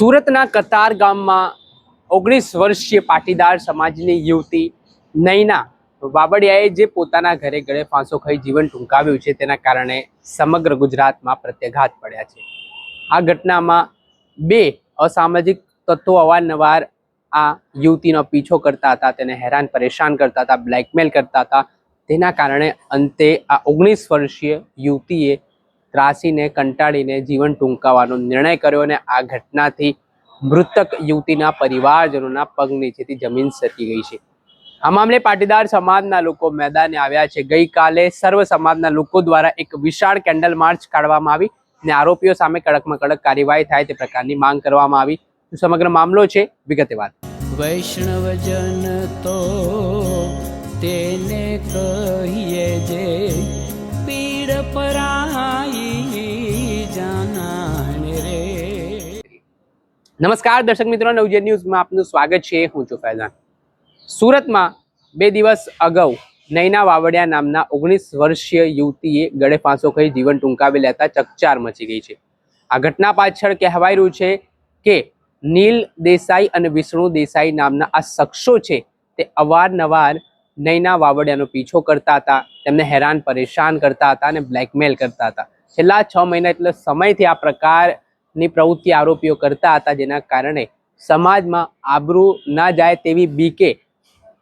સુરતના કતાર ગામમાં ઓગણીસ વર્ષીય પાટીદાર સમાજની યુવતી નૈના વાબડિયાએ જે પોતાના ઘરે ગળે ફાંસો ખાઈ જીવન ટૂંકાવ્યું છે, તેના કારણે સમગ્ર ગુજરાતમાં પ્રત્યાઘાત પડ્યા છે. આ ઘટનામાં બે અસામાજિક તત્વો અવારનવાર આ યુવતીનો પીછો કરતા હતા, તેને હેરાન પરેશાન કરતા હતા, બ્લેકમેલ કરતા હતા. તેના કારણે અંતે આ ઓગણીસ વર્ષીય યુવતીએ ત્રાસીને, કંટાળીને જીવન ટૂંકાવવાનો નિર્ણય કર્યો અને આ ઘટનાથી મૃતક યુવતીના પરિવારજનોના પગ નીચેથી જમીન સરકી ગઈ છે. આ મામલે પાટીદાર સમાજના લોકો મેદાને આવ્યા છે. ગઈકાલે સર્વ સમાજના લોકો દ્વારા એક વિશાળ કેન્ડલ માર્ચ કાઢવામાં આવી અને આરોપીઓ સામે કડકમાં કડક કાર્યવાહી થાય તે પ્રકારની માંગ કરવામાં આવી. સમગ્ર મામલો છે વિગતે વાત. વૈષ્ણવજન તો તેને કહીએ જે નમસ્કાર દર્શક મિત્રો નવજે ન્યૂઝમાં આપનું સ્વાગત છે. હું છું ફૈઝાન. સુરતમાં બે દિવસ અગાઉ નૈના વાવડિયા નામના ઓગણીસ વર્ષીય યુવતીએ ગળે ફાંસો ખાઈ જીવન ટૂંકાવી લેતા ચકચાર મચી ગઈ છે. આ ઘટના પાછળ કહેવાય રહ્યું છે કે નીલ દેસાઈ અને વિષ્ણુ દેસાઈ નામના આ શખ્સો છે તે અવારનવાર નૈના વાવડિયાનો પીછો કરતા હતા, તેમને હેરાન પરેશાન કરતા હતા અને બ્લેકમેલ કરતા હતા. છેલ્લા છ મહિના એટલે સમયથી આ પ્રકારની પ્રવૃત્તિ આરોપીઓ કરતા હતા જેના કારણે સમાજમાં આબરૂ ના જાય તેવી બીકે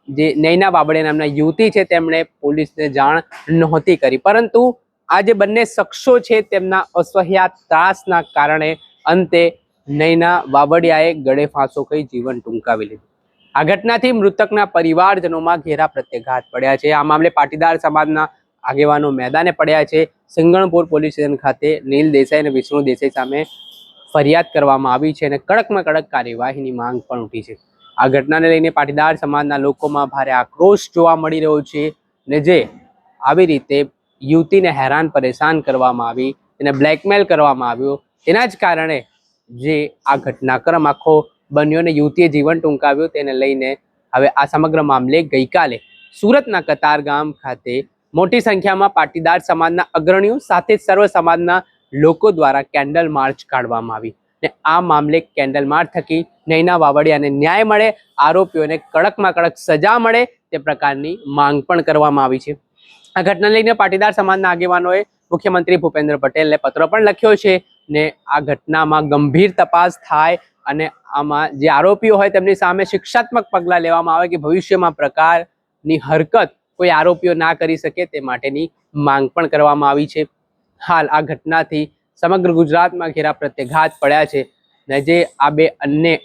જે નૈના બાબડે નામના યુવતી છે, તેમણે પોલીસને જાણ નહોતી કરી. પરંતુ આ જે બંને શખ્સો છે, તેમના અસહ્યા ત્રાસના કારણે અંતે નૈના બાબડિયાએ ગળે ફાંસો ખાઈ જીવન ટૂંકાવી લીધું. આ ઘટનાથી મૃતકના પરિવારજનોમાં ઘેરા પ્રત્યાઘાત પડ્યા છે. આ મામલે પાટીદાર સમાજના આગેવાનો મેદાને પડ્યા છે. સિંગણપુર પોલીસ સ્ટેશન ખાતે નીલ દેસાઈ અને વિષ્ણુ દેસાઈ સામે ફરિયાદ કરવામાં આવી છે અને કડકમાં કડક કાર્યવાહીની માંગ પણ ઉઠી છે. આ ઘટનાને લઈને પાટીદાર સમાજના લોકોમાં ભારે આક્રોશ જોવા મળી રહ્યો છે ને જે આવી રીતે યુવતીને હેરાન પરેશાન કરવામાં આવી એને બ્લેકમેલ કરવામાં આવ્યો. તેના જ કારણે જે આ ઘટનાક્રમ આખો બન્યો ને યુવતીએ જીવન ટૂંકાવ્યું તેને લઈને હવે આ સમગ્ર મામલે ગઈકાલે સુરતના કતાર ગામ ખાતે મોટી સંખ્યામાં પાટીદાર સમાજના અગ્રણીઓ સાથે સર્વ સમાજના લોકો દ્વારા કેન્ડલ માર્ચ કાઢવામાં આવી. ને આ મામલે કેન્ડલ માર્ચ થકી નૈના વાવડિયાને ન્યાય મળે, આરોપીઓને કડકમાં કડક સજા મળે તે પ્રકારની માંગ પણ કરવામાં આવી છે. આ ઘટના લઈને પાટીદાર સમાજના આગેવાનોએ મુખ્યમંત્રી ભૂપેન્દ્ર પટેલને પત્ર પણ લખ્યો છે ને આ ઘટનામાં ગંભીર તપાસ થાય અને આમાં જે આરોપીઓ હોય તેમની સામે શિક્ષાત્મક પગલાં લેવામાં આવે કે ભવિષ્યમાં પ્રકારની હરકત કોઈ આરોપીઓ ના કરી શકે તે માટેની માંગ પણ કરવામાં આવી છે. હાલ આ ઘટનાથી સમગ્ર ગુજરાતમાં ઘેરા પ્રત્યાઘાત પડ્યા છે ને જે આ બે અન્ય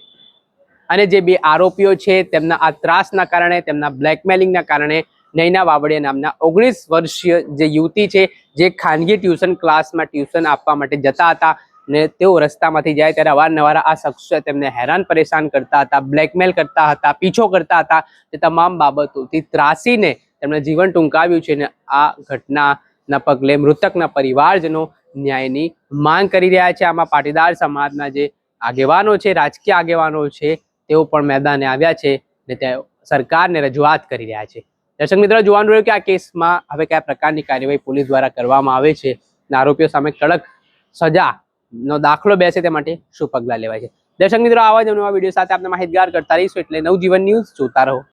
અને જે બે આરોપીઓ છે તેમના આ ત્રાસના કારણે, તેમના બ્લેકમેલિંગના કારણે નૈના વાવડિયા નામના ઓગણીસ વર્ષીય જે યુવતી છે, જે ખાનગી ટ્યુશન ક્લાસમાં ટ્યુશન આપવા માટે જતા હતા ને તેઓ રસ્તામાંથી જાય ત્યારે અવારનવાર આ શખ્સો તેમને હેરાન પરેશાન કરતા હતા બ્લેકમેલ કરતા હતા, પીછો કરતા હતા તે તમામ બાબતોથી ત્રાસીને તેમણે જીવન ટૂંકાવ્યું છે ને આ ઘટનાના પગલે મૃતકના પરિવારજનો ન્યાયની માંગ કરી રહ્યા છે. આમાં પાટીદાર સમાજના જે આગેવાનો છે, રાજકીય આગેવાનો છે, તેઓ પણ મેદાને આવ્યા છે ને તે સરકારને રજૂઆત કરી રહ્યા છે. દર્શક મિત્રો, જોવાનું રહ્યું કે આ કેસમાં હવે કયા પ્રકારની કાર્યવાહી પોલીસ દ્વારા કરવામાં આવે છે અને આરોપીઓ સામે કડક સજાનો દાખલો બેસે તે માટે શું પગલાં લેવાય છે. દર્શક મિત્રો, આવા જ નવા વીડિયો સાથે આપણે માહિતગાર કરતા રહીશું. એટલે નવજીવન ન્યૂઝ, જોતા રહો.